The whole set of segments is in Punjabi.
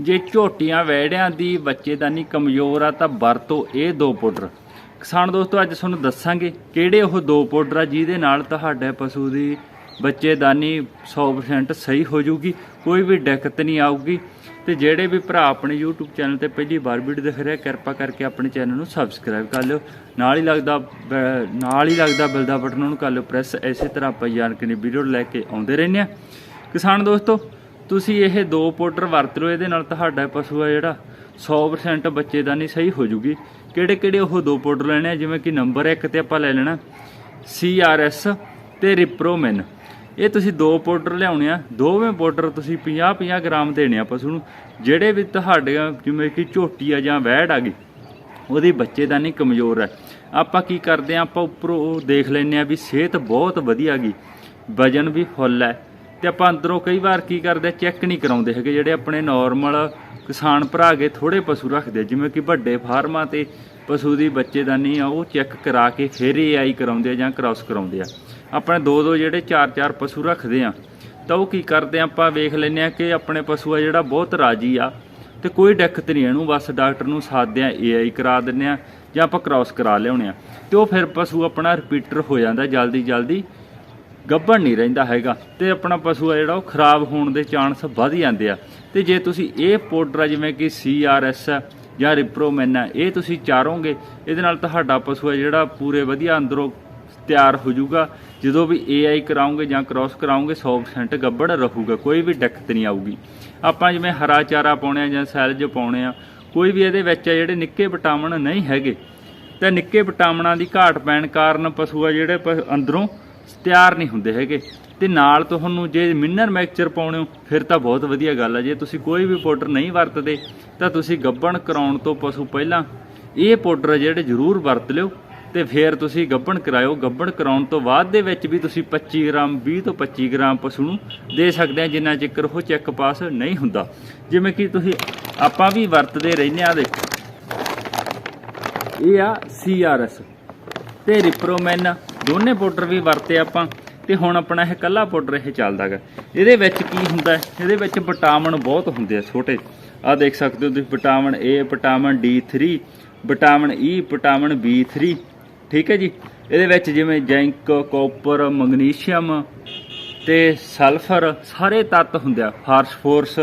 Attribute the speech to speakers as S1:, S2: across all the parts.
S1: ਜੇ ਝੋਟੀਆਂ ਵੈੜਿਆਂ ਦੀ ਬੱਚੇਦਾਨੀ ਕਮਜ਼ੋਰ ਆ, ਤਾਂ ਵਰਤੋ ਇਹ ਦੋ ਪਾਊਡਰ। ਕਿਸਾਨ ਦੋਸਤੋ, ਅੱਜ ਤੁਹਾਨੂੰ ਦੱਸਾਂਗੇ ਕਿਹੜੇ ਉਹ ਦੋ ਪਾਊਡਰ ਆ, ਜਿਹਦੇ ਨਾਲ ਤੁਹਾਡੇ ਪਸ਼ੂ ਦੀ ਬੱਚੇਦਾਨੀ 100% ਸਹੀ ਹੋ ਜਾਊਗੀ, ਕੋਈ ਵੀ ਦਿੱਕਤ ਨਹੀਂ ਆਊਗੀ। ਤੇ ਜਿਹੜੇ ਵੀ ਭਰਾ ਆਪਣੇ YouTube ਚੈਨਲ ਤੇ ਪਹਿਲੀ ਵਾਰ ਵੀਡੀਓ ਦੇਖ ਰਿਹਾ ਕਿਰਪਾ ਕਰਕੇ ਆਪਣੇ ਚੈਨਲ ਨੂੰ ਸਬਸਕ੍ਰਾਈਬ ਕਰ ਲਿਓ। ਨਾਲ ਹੀ ਲੱਗਦਾ ਬੈ- ਨਾਲ ਹੀ ਲੱਗਦਾ ਬੈਲ ਦਾ ਬਟਨ ਉਹਨੂੰ ਕਰ ਲਿਓ, ਪ੍ਰੈਸ। ਇਸੇ ਤਰ੍ਹਾਂ ਆਪਾਂ ਜਾਣਕਾਰੀ ਵੀਡੀਓ ਲੈ ਕੇ ਆਉਂਦੇ ਰਹਿੰਦੇ ਆ। ਕਿਸਾਨ ਦੋਸਤੋ ਤੁਸੀਂ ਇਹ ਦੋ ਪਾਊਡਰ ਵਰਤ ਲਓ, ਇਹਦੇ ਨਾਲ ਤੁਹਾਡਾ ਪਸ਼ੂ ਆ ਜਿਹੜਾ 100% ਬੱਚੇਦਾਨੀ ਸਹੀ ਹੋ ਜੂਗੀ। ਕਿਹੜੇ ਕਿਹੜੇ ਉਹ ਦੋ ਪਾਊਡਰ ਲੈਣੇ ਆ, ਜਿਵੇਂ ਕਿ ਨੰਬਰ 1 ਤੇ ਆਪਾਂ ਲੈ ਲੈਣਾ CRS ਤੇ ਰਿਪਰੋਮੈਨ ਇਹ ਤੁਸੀਂ ਦੋ ਪਾਊਡਰ ਲਿਆਉਣੇ ਆ, ਦੋਵੇਂ ਪਾਊਡਰ ਤੁਸੀਂ 50-50 ਗ੍ਰਾਮ ਦੇਣੇ ਆ ਪਸ਼ੂ ਨੂੰ, ਜਿਹੜੇ ਵੀ ਤੁਹਾਡੇ ਜਿਵੇਂ ਕਿ ਝੋਟੀ ਆ ਜਾਂ ਵਹਿੜ ਆ ਗਈ, ਉਹਦੀ ਬੱਚੇਦਾਨੀ ਕਮਜ਼ੋਰ ਹੈ। ਆਪਾਂ ਕੀ ਕਰਦੇ ਆ, ਆਪਾਂ ਉੱਪਰੋਂ ਦੇਖ ਲੈਂਦੇ ਆ ਵੀ ਸਿਹਤ ਬਹੁਤ ਵਧੀਆ ਗਈ, ਵਜਨ ਵੀ ਫੁੱਲ ਹੈ। ਤੇ ਆਪਾਂ ਅੰਦਰੋਂ ਕਈ ਵਾਰ ਕੀ ਕਰਦੇ ਚੈੱਕ ਨਹੀਂ ਕਰਾਉਂਦੇ ਹੈਗੇ, ਜਿਹੜੇ ਆਪਣੇ ਨਾਰਮਲ ਕਿਸਾਨ ਭਰਾ ਕੇ ਥੋੜੇ ਪਸ਼ੂ ਰੱਖਦੇ ਜਿਵੇਂ ਕਿ ਵੱਡੇ ਫਾਰਮਾਂ ਤੇ ਪਸ਼ੂ ਦੀ ਬੱਚੇਦਾਨੀ ਆ, ਉਹ ਚੈੱਕ ਕਰਾ ਕੇ ਫਿਰ ਏਆਈ ਕਰਾਉਂਦੇ ਆ ਜਾਂ ਕ੍ਰਾਸ ਕਰਾਉਂਦੇ ਆ। ਆਪਣੇ ਦੋ ਦੋ ਜਿਹੜੇ ਚਾਰ ਚਾਰ ਪਸ਼ੂ ਰੱਖਦੇ ਆ, ਤਾਂ ਉਹ ਕੀ ਕਰਦੇ ਆ, ਆਪਾਂ ਵੇਖ ਲੈਂਦੇ ਆ ਕਿ ਆਪਣੇ ਪਸ਼ੂ ਆ ਜਿਹੜਾ ਬਹੁਤ ਰਾਜੀ ਆ, ਤੇ ਕੋਈ ਦਿੱਕਤ ਨਹੀਂ, ਇਹਨੂੰ ਬਸ ਡਾਕਟਰ ਨੂੰ ਸਾਦਦੇ ਆ ਏਆਈ ਕਰਾ ਦਿੰਦੇ ਆ ਜਾਂ ਆਪਾਂ ਕ੍ਰਾਸ ਕਰਾ ਲਿਆਉਣੇ ਆ। ਤੇ ਉਹ ਫਿਰ ਪਸ਼ੂ ਆਪਣਾ ਰਿਪੀਟਰ ਹੋ ਜਾਂਦਾ ਜਲਦੀ ਜਲਦੀ ਗੱਭਣ ਨਹੀਂ ਰਹਿੰਦਾ ਹੈਗਾ ਤੇ ਆਪਣਾ ਪਸ਼ੂ ਆ ਜਿਹੜਾ ਉਹ ਖਰਾਬ ਹੋਣ ਦੇ ਚਾਂਸ ਵੱਧ ਜਾਂਦੇ ਆ। ਤੇ ਜੇ ਤੁਸੀਂ ਇਹ ਪਾਊਡਰ ਆ, ਜਿਵੇਂ ਕਿ ਸੀਆਰਐਸ ਜਾਂ ਰਿਪਰੋਮੈਨ ਆ, ਇਹ ਤੁਸੀਂ ਚਾਰੋਗੇ, ਇਹਦੇ ਨਾਲ ਤੁਹਾਡਾ ਪਸ਼ੂ ਆ ਜਿਹੜਾ ਪੂਰੇ ਵਧੀਆ ਅੰਦਰੋਂ ਤਿਆਰ ਹੋ ਜਾਊਗਾ। ਜਦੋਂ ਵੀ ਏਆਈ ਕਰਾਉਂਗੇ ਜਾਂ ਕ੍ਰਾਸ ਕਰਾਉਂਗੇ 100% ਗੱਭਣ ਰਹੂਗਾ, ਕੋਈ ਵੀ ਦਿੱਕਤ ਨਹੀਂ ਆਊਗੀ। ਆਪਾਂ ਜਿਵੇਂ ਹਰਾ ਚਾਰਾ ਪਾਉਣੇ ਆ ਜਾਂ ਸੈਲਜ ਪਾਉਣੇ ਆ, ਕੋਈ ਵੀ ਇਹਦੇ ਵਿੱਚ ਆ ਜਿਹੜੇ ਨਿੱਕੇ ਵਿਟਾਮਿਨ ਨਹੀਂ ਹੈਗੇ, ਤੇ ਨਿੱਕੇ ਵਿਟਾਮਿਨਾਂ ਦੀ ਘਾਟ ਪੈਣ ਕਾਰਨ ਪਸ਼ੂ ਆ ਜਿਹੜੇ ਪ- ਅੰਦਰੋਂ ਤਿਆਰ ਨਹੀਂ ਹੁੰਦੇ ਹੈਗੇ। ਤੇ ਨਾਲ ਤੁਹਾਨੂੰ ਜੇ ਮਿਨਰ ਮਿਕਸਚਰ ਪਾਉਣੇ ਹੋ, ਫਿਰ ਤਾਂ ਬਹੁਤ ਵਧੀਆ ਗੱਲ ਹੈ ਜੇ ਤੁਸੀਂ ਕੋਈ ਵੀ ਪਾਊਡਰ ਨਹੀਂ ਵਰਤਦੇ, ਤਾਂ ਤੁਸੀਂ ਗੱਬਣ ਕਰਾਉਣ ਤੋਂ ਪਸ਼ੂ ਪਹਿਲਾਂ ਇਹ ਪਾਊਡਰ ਜਿਹੜੇ ਜ਼ਰੂਰ ਵਰਤ ਲਿਓ ਤੇ ਫਿਰ ਤੁਸੀਂ ਗੱਬਣ ਕਰਾਇਓ। ਗੱਬਣ ਕਰਾਉਣ ਤੋਂ ਬਾਅਦ ਦੇ ਵਿੱਚ ਵੀ ਤੁਸੀਂ 25 ਗ੍ਰਾਮ 20 ਤੋਂ 25 ਗ੍ਰਾਮ ਪਸ਼ੂ ਨੂੰ ਦੇ ਸਕਦੇ ਆ, ਜਿੰਨਾ ਚਿਕਰ ਉਹ ਚੈੱਕ ਪਾਸ ਨਹੀਂ ਹੁੰਦਾ। ਜਿਵੇਂ ਕਿ ਤੁਸੀਂ ਆਪਾਂ ਵੀ ਵਰਤਦੇ ਰਹਿੰਦੇ ਆ ਦੇਖੋ ਇਹ ਆ ਸੀਆਰਐਸ ਤੇ ਰਿਪਰੋਮੈਨ ਦੋਨੇ ਪਾਊਡਰ ਵੀ ਵਰਤੇ ਆਪਾਂ, ਤੇ ਹੁਣ ਆਪਣਾ ਇਹ ਕੱਲਾ ਪਾਊਡਰ ਇਹ ਚੱਲਦਾਗਾ। ਇਹਦੇ ਵਿੱਚ ਕੀ ਹੁੰਦਾ, ਇਹਦੇ ਵਿੱਚ ਵਿਟਾਮਿਨ ਬਹੁਤ ਹੁੰਦੇ ਆ ਛੋਟੇ। ਆ ਦੇਖ ਸਕਦੇ ਹੋ ਤੁਸੀਂ, vitamin A, vitamin D3 vitamin E vitamin B3 ਠੀਕ ਹੈ ਜੀ? ਇਹਦੇ ਵਿੱਚ ਜਿਵੇਂ ਜ਼ਿੰਕ, ਕਾਪਰ, ਮੈਗਨੀਸ਼ੀਅਮ ਤੇ ਸਲਫਰ, ਸਾਰੇ ਤੱਤ ਹੁੰਦੇ ਆ ਫਾਸਫੋਰਸ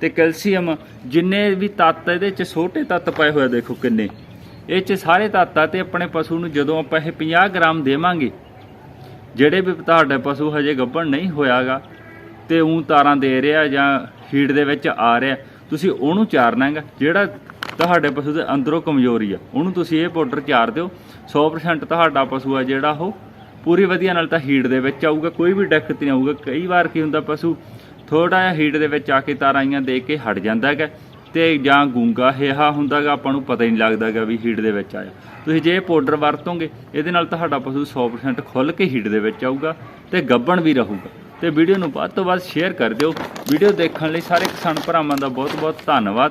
S1: ਤੇ ਕੈਲਸ਼ੀਅਮ, ਜਿੰਨੇ ਵੀ ਤੱਤ ਇਹਦੇ ਚ ਛੋਟੇ ਤੱਤ ਪਏ ਹੋਏ ਆ, ਦੇਖੋ ਕਿੰਨੇ। ਇਹ ਚ ਸਾਰੇ ਤੱਤ ਆ ਤੇ ਆਪਣੇ ਪਸ਼ੂ ਨੂੰ ਜਦੋਂ ਆਪਾਂ ਇਹ 50 ਗ੍ਰਾਮ ਦੇਵਾਂਗੇ, ਜਿਹੜੇ ਵੀ ਤੁਹਾਡਾ ਪਸ਼ੂ ਹਜੇ ਗੱਭਣ ਨਹੀਂ ਹੋਇਆਗਾ, ਤੇ ਉਹ ਤਾਰਾਂ ਦੇ ਰਿਹਾ ਜਾਂ ਹੀਟ ਦੇ ਵਿੱਚ ਆ ਰਿਹਾ, ਤੁਸੀਂ ਉਹਨੂੰ ਚਾਰਨਾ ਹੈਗਾ ਜਿਹੜਾ ਤੁਹਾਡੇ ਪਸ਼ੂ ਦੇ ਅੰਦਰੋਂ ਕਮਜ਼ੋਰੀ ਆ, ਉਹਨੂੰ ਤੁਸੀਂ ਇਹ ਪਾਊਡਰ ਚਾਰ ਦਿਓ 100% ਤੁਹਾਡਾ ਪਸ਼ੂ ਆ ਜਿਹੜਾ ਉਹ ਪੂਰੀ ਵਧੀਆ ਨਾਲ ਤਾਂ ਹੀਟ ਦੇ ਵਿੱਚ ਆਊਗਾ, ਕੋਈ ਵੀ ਦਿੱਕਤ ਨਹੀਂ ਆਊਗਾ, ਕਈ ਵਾਰ ਕੀ ਹੁੰਦਾ ਪਸ਼ੂ ਥੋੜਾ ਜਿਹਾ ਹੀਟ ਦੇ ਵਿੱਚ ਆ ਕੇ ਤਾਰਾਂ ਤਾਰਾਈਆਂ ਦੇ ਕੇ ਹਟ ਜਾਂਦਾ ਹੈਗਾ ਤੇ ਜਾਂ ਗੂੰਗਾ ਹੇਹਾ ਹੁੰਦਾਗਾ, ਆਪਾਂ ਨੂੰ ਪਤਾ ਹੀ ਨਹੀਂ ਲੱਗਦਾਗਾ ਵੀ ਹੀਟ ਦੇ ਵਿੱਚ ਆਇਆ। ਤੁਸੀਂ ਜੇ ਇਹ ਪਾਊਡਰ ਵਰਤੋਗੇ, ਇਹਦੇ ਨਾਲ ਤੁਹਾਡਾ ਪਸ਼ੂ 100% ਖੁੱਲ ਕੇ ਹੀਟ ਦੇ ਵਿੱਚ ਆਊਗਾ ਤੇ ਗੱਭਣ ਵੀ ਰਹੂਗਾ। ਤੇ ਵੀਡੀਓ ਨੂੰ ਵੱਧ ਤੋਂ ਵੱਧ ਸ਼ੇਅਰ ਕਰ ਦਿਓ। ਵੀਡੀਓ ਦੇਖਣ ਲਈ ਸਾਰੇ ਕਿਸਾਨ ਭਰਾਵਾਂ ਦਾ ਬਹੁਤ ਬਹੁਤ ਧੰਨਵਾਦ।